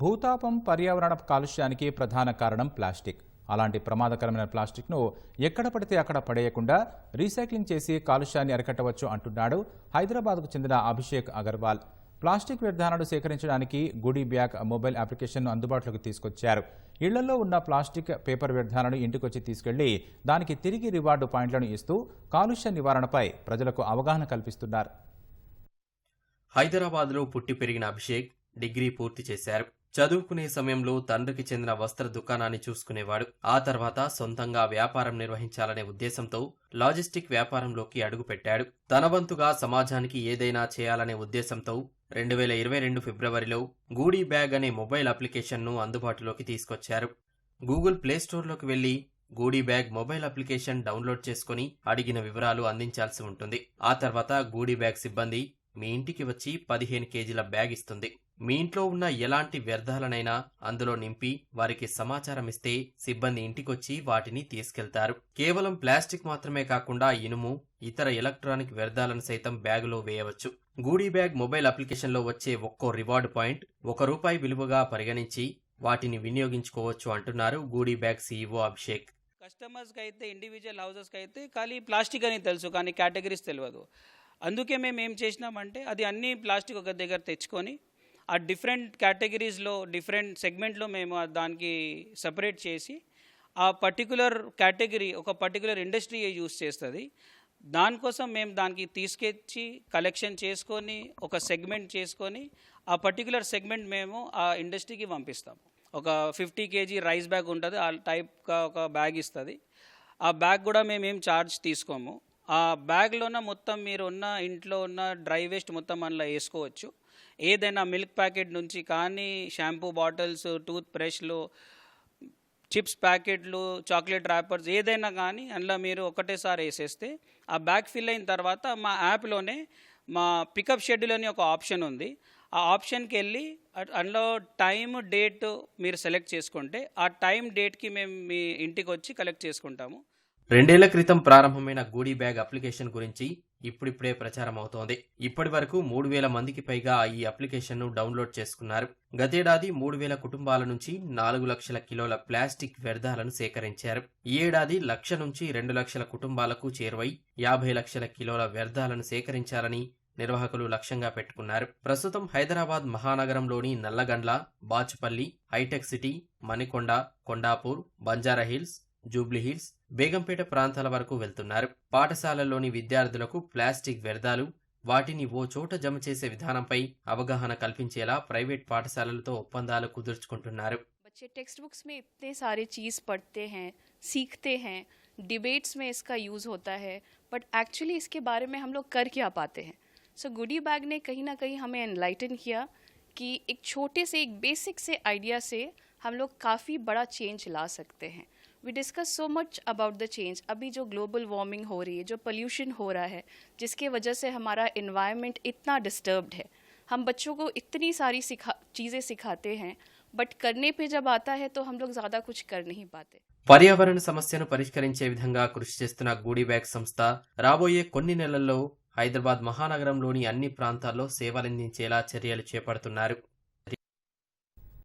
భూతాపం పర్యావరణ కాలుష్యానికి ప్రధాన కారణం ప్లాస్టిక్. అలాంటి ప్రమాదకరమైన ప్లాస్టిక్ను ఎక్కడ పడితే అక్కడ పడేయకుండా రీసైక్లింగ్ చేసి కాలుష్యాన్ని అరికట్టవచ్చు అంటున్నాడు హైదరాబాద్కు చెందిన అభిషేక్ అగర్వాల్. ప్లాస్టిక్ వ్యర్థాలను సేకరించడానికి గుడి బ్యాగ్ మొబైల్ అప్లికేషన్ను అందుబాటులోకి తీసుకొచ్చారు. ఇళ్ళలో ఉన్న ప్లాస్టిక్ పేపర్ వ్యర్థాలను ఇంటికొచ్చి తీసుకెళ్ళి దానికి తిరిగి రివార్డు పాయింట్లను ఇస్తూ కాలుష్య నివారణపై ప్రజలకు అవగాహన కల్పిస్తున్నారు. హైదరాబాద్లో పుట్టి పెరిగిన అభిషేక్ డిగ్రీ పూర్తి చేశారు. చదువుకునే సమయంలో తండ్రికి చెందిన వస్త్ర దుకాణాన్ని చూసుకునేవాడు. ఆ తర్వాత సొంతంగా వ్యాపారం నిర్వహించాలనే ఉద్దేశంతో లాజిస్టిక్ వ్యాపారంలోకి అడుగుపెట్టాడు. తన వంతుగా సమాజానికి ఏదైనా చేయాలనే ఉద్దేశంతో రెండు వేల ఇరవై రెండు ఫిబ్రవరిలో గూడీ బ్యాగ్ అనే మొబైల్ అప్లికేషన్ను అందుబాటులోకి తీసుకొచ్చారు. గూగుల్ ప్లే స్టోర్లోకి వెళ్ళి goodie bag mobile application download చేసుకుని అడిగిన వివరాలు అందించాల్సి ఉంటుంది. ఆ తర్వాత గూడీ బ్యాగ్ సిబ్బంది మీ ఇంటికి వచ్చి పదిహేను కేజీల బ్యాగ్ ఇస్తుంది. మీ ఇంట్లో ఉన్న ఎలాంటి వ్యర్థాలనైనా అందులో నింపి వారికి సమాచారం ఇస్తే సిబ్బంది ఇంటికొచ్చి వాటిని తీసుకెళ్తారు. కేవలం ప్లాస్టిక్ మాత్రమే కాకుండా ఇనుము ఇతర ఎలక్ట్రానిక్ వ్యర్థాలను సైతం బ్యాగులో వేయవచ్చు. గూడీ బ్యాగ్ మొబైల్ అప్లికేషన్లో వచ్చే ఒక్కో రివార్డ్ పాయింట్ ఒక రూపాయి విలువగా పరిగణించి వాటిని వినియోగించుకోవచ్చు అంటున్నారు గూడీ బ్యాగ్ సీఈఓ అభిషేక్. కస్టమర్స్కి అయితే ఇండివిజువల్ హౌసెస్కి అయితే ఖాళీ ప్లాస్టిక్ అని తెలుసు కానీ కేటగిరీస్ తెలియదు అందుకే మేము ఏం చేసినామంటే అది అన్ని ప్లాస్టిక్ ఒక దగ్గర తెచ్చుకొని ఆ డిఫరెంట్ కేటగిరీస్లో డిఫరెంట్ సెగ్మెంట్లో మేము దానికి సపరేట్ చేసి ఆ పర్టికులర్ కేటగిరీ ఒక పర్టికులర్ ఇండస్ట్రీ యూస్ చేస్తుంది. దానికోసం మేము దానికి తీసుకెచ్చి కలెక్షన్ చేసుకొని ఒక సెగ్మెంట్ చేసుకొని ఆ పర్టికులర్ సెగ్మెంట్ మేము ఆ ఇండస్ట్రీకి పంపిస్తాము ఒక ఫిఫ్టీ కేజీ రైస్ బ్యాగ్ ఉంటుంది ఆ టైప్గా ఒక బ్యాగ్ ఇస్తుంది. ఆ బ్యాగ్ కూడా మేము ఏం ఛార్జ్ తీసుకోము. ఆ బ్యాగ్లోన మొత్తం మీరు ఉన్న ఇంట్లో ఉన్న డ్రై వేస్ట్ మొత్తం అందులో వేసుకోవచ్చు. ఏదైనా మిల్క్ ప్యాకెట్ నుంచి కానీ షాంపూ బాటిల్స్ టూత్ బ్రష్లు చిప్స్ ప్యాకెట్లు చాక్లెట్ ర్యాపర్స్ ఏదైనా కానీ అందులో మీరు ఒకటేసారి వేసేస్తే ఆ బ్యాగ్ ఫిల్ అయిన తర్వాత మా యాప్లోనే మా పికప్ షెడ్యూల్ అని ఒక ఆప్షన్ ఉంది. ఆ ఆప్షన్కి వెళ్ళి అందులో టైం డేట్ మీరు సెలెక్ట్ చేసుకుంటే ఆ టైం డేట్కి మేము మీ ఇంటికి వచ్చి కలెక్ట్ చేసుకుంటాము. రెండేళ్ళ క్రితం ప్రారంభమైన గూడీ బ్యాగ్ అప్లికేషన్ గురించి ఇప్పుడిప్పుడే ప్రచారం అవుతోంది ఇప్పటి వరకు మూడు వేల మందికి పైగా ఈ అప్లికేషన్ను డౌన్లోడ్ చేసుకున్నారు. గతేడాది మూడు వేల కుటుంబాల నుంచి నాలుగు లక్షల కిలోల ప్లాస్టిక్ వ్యర్థాలను సేకరించారు. ఈ ఏడాది లక్ష నుంచి రెండు లక్షల కుటుంబాలకు చేరువై యాభై లక్షల కిలోల వ్యర్థాలను సేకరించాలని నిర్వాహకులు లక్ష్యంగా పెట్టుకున్నారు. ప్రస్తుతం హైదరాబాద్ మహానగరంలోని నల్లగండ్ల బాచుపల్లి హైటెక్ సిటీ మణికొండ కొండాపూర్ బంజారాహిల్స్ జూబ్లీహిల్స్ బేగంపేట ప్రాంతాల వరకు వెళ్తున్నారు పాఠశాలల్లోని విద్యార్థులకు ప్లాస్టిక్ వ్యర్థాలు వాటిని ఓ చోట జమ చేసే విధానంపై అవగాహన కల్పించేలా ప్రైవేట్ పాఠశాలలతో ఒప్పందాలు కుదుర్చుకుంటున్నారు बच्चे टेक्स्ट बुक्स में इतने सारे चीज़ पढ़ते हैं सीखते हैं डिबेट्स में इसका यूज़ होता है बट एक्चुअली इसके बारे में हम लोग कर क्या पाते हैं सो गुडी बैग ने कहीं ना कहीं हमें एनलाइटन किया कि एक छोटे से एक बेसिक से आइडिया से हम लोग काफ़ी बड़ा चेंज ला सकते हैं we discuss so much about the change अभी जो ग्लोबल वार्मिंग हो रही है जो पोल्यूशन हो रहा है जिसके वजह से हमारा इन्वायरमेंट इतना डिस्टर्ब्ड है हम बच्चों को इतनी सारी सिखा चीज़ें सिखाते हैं बट करने पे जब आता है तो हम लोग ज़्यादा कुछ कर नहीं पाते పర్యావరణ సమస్యను పరిష్కరించే విధంగా కృషి చేస్తున్న గూడీ బ్యాగ్ సంస్థ రాబోయే కొన్ని నెలల్లో హైదరాబాద్ మహానగరంలోని అన్ని ప్రాంతాల్లో సేవలందించేలా చర్యలు చేపడుతున్నారు